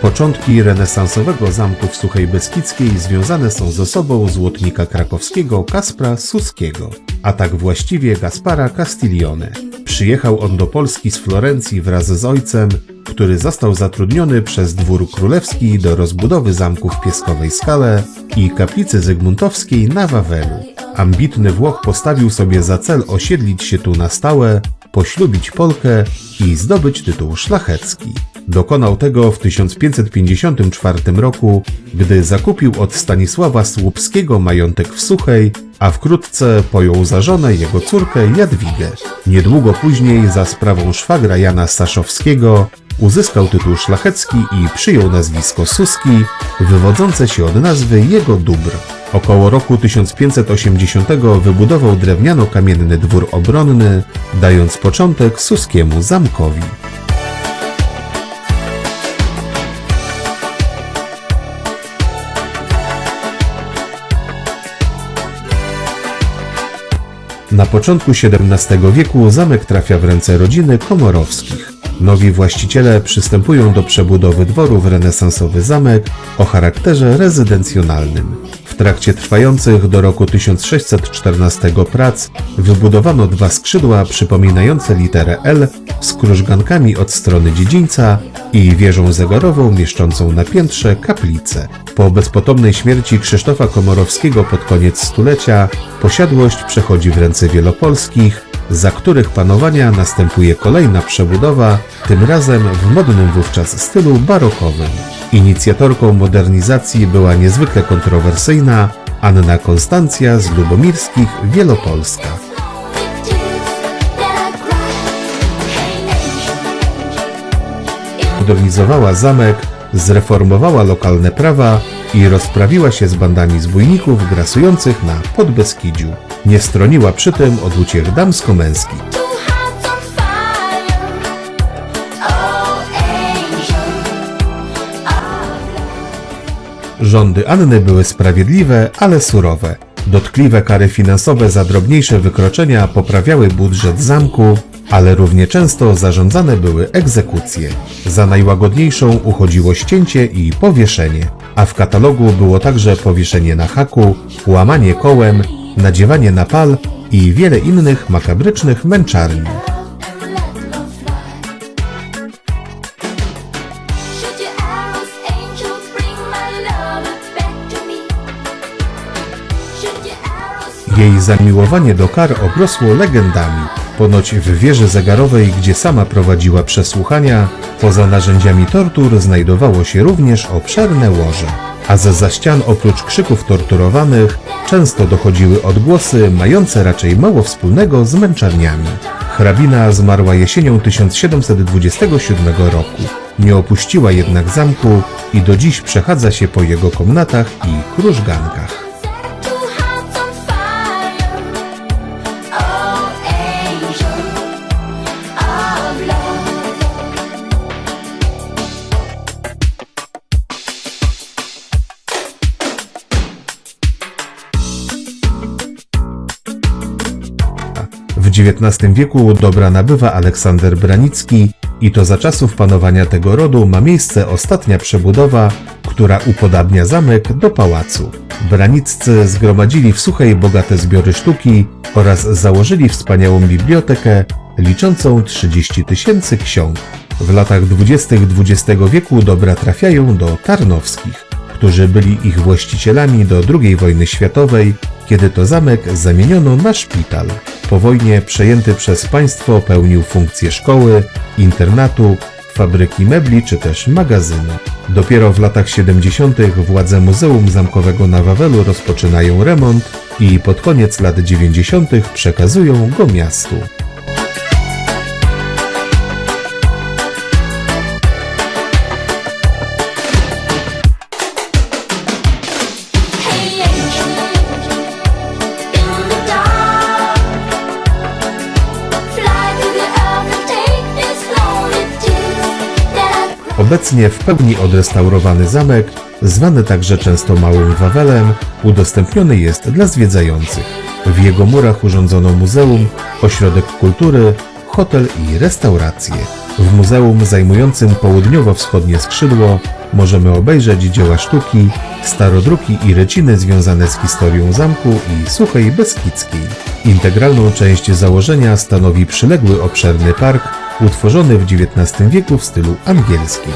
Początki renesansowego zamku w Suchej Beskidzkiej związane są z osobą złotnika krakowskiego Kaspra Suskiego, a tak właściwie Gaspara Castiglione. Przyjechał on do Polski z Florencji wraz z ojcem, który został zatrudniony przez dwór królewski do rozbudowy zamku w Pieskowej Skale i kaplicy zygmuntowskiej na Wawelu. Ambitny Włoch postawił sobie za cel osiedlić się tu na stałe, poślubić Polkę i zdobyć tytuł szlachecki. Dokonał tego w 1554 roku, gdy zakupił od Stanisława Słupskiego majątek w Suchej, a wkrótce pojął za żonę jego córkę Jadwigę. Niedługo później za sprawą szwagra Jana Staszowskiego uzyskał tytuł szlachecki i przyjął nazwisko Suski, wywodzące się od nazwy jego dóbr. Około roku 1580 wybudował drewniano-kamienny dwór obronny, dając początek Suskiemu zamkowi. Na początku XVII wieku zamek trafia w ręce rodziny Komorowskich. Nowi właściciele przystępują do przebudowy dworu w renesansowy zamek o charakterze rezydencjonalnym. Trakcie trwających do roku 1614 prac wybudowano dwa skrzydła przypominające literę L z krużgankami od strony dziedzińca i wieżą zegarową mieszczącą na piętrze kaplicę. Po bezpotomnej śmierci Krzysztofa Komorowskiego pod koniec stulecia posiadłość przechodzi w ręce Wielopolskich, za których panowania następuje kolejna przebudowa, tym razem w modnym wówczas stylu barokowym. Inicjatorką modernizacji była niezwykle kontrowersyjna Anna Konstancja z Lubomirskich Wielopolska. Modernizowała zamek, zreformowała lokalne prawa i rozprawiła się z bandami zbójników grasujących na Podbeskidziu. Nie stroniła przy tym od uciech damsko-męskich. Rządy Anny były sprawiedliwe, ale surowe. Dotkliwe kary finansowe za drobniejsze wykroczenia poprawiały budżet zamku, ale równie często zarządzane były egzekucje. Za najłagodniejszą uchodziło ścięcie i powieszenie, a w katalogu było także powieszenie na haku, łamanie kołem, nadziewanie na pal i wiele innych makabrycznych męczarni. Jej zamiłowanie do kar obrosło legendami. Ponoć w wieży zegarowej, gdzie sama prowadziła przesłuchania, poza narzędziami tortur znajdowało się również obszerne łoże. A ze za ścian oprócz krzyków torturowanych często dochodziły odgłosy mające raczej mało wspólnego z męczarniami. Hrabina zmarła jesienią 1727 roku. Nie opuściła jednak zamku i do dziś przechadza się po jego komnatach i krużgankach. XIX wieku dobra nabywa Aleksander Branicki i to za czasów panowania tego rodu ma miejsce ostatnia przebudowa, która upodabnia zamek do pałacu. Braniccy zgromadzili w Suchej bogate zbiory sztuki oraz założyli wspaniałą bibliotekę liczącą 30 tysięcy ksiąg. W latach 20. XX wieku dobra trafiają do Tarnowskich którzy byli ich właścicielami do II wojny światowej, kiedy to zamek zamieniono na szpital. Po wojnie przejęty przez państwo pełnił funkcję szkoły, internatu, fabryki mebli czy też magazynu. Dopiero w latach 70. władze Muzeum Zamkowego na Wawelu rozpoczynają remont i pod koniec lat 90. przekazują go miastu. Obecnie w pełni odrestaurowany zamek, zwany także często Małym Wawelem, udostępniony jest dla zwiedzających. W jego murach urządzono muzeum, ośrodek kultury, hotel i restauracje. W muzeum zajmującym południowo-wschodnie skrzydło możemy obejrzeć dzieła sztuki, starodruki i ryciny związane z historią zamku i Suchej Beskidzkiej. Integralną część założenia stanowi przyległy obszerny park, utworzony w XIX wieku w stylu angielskim.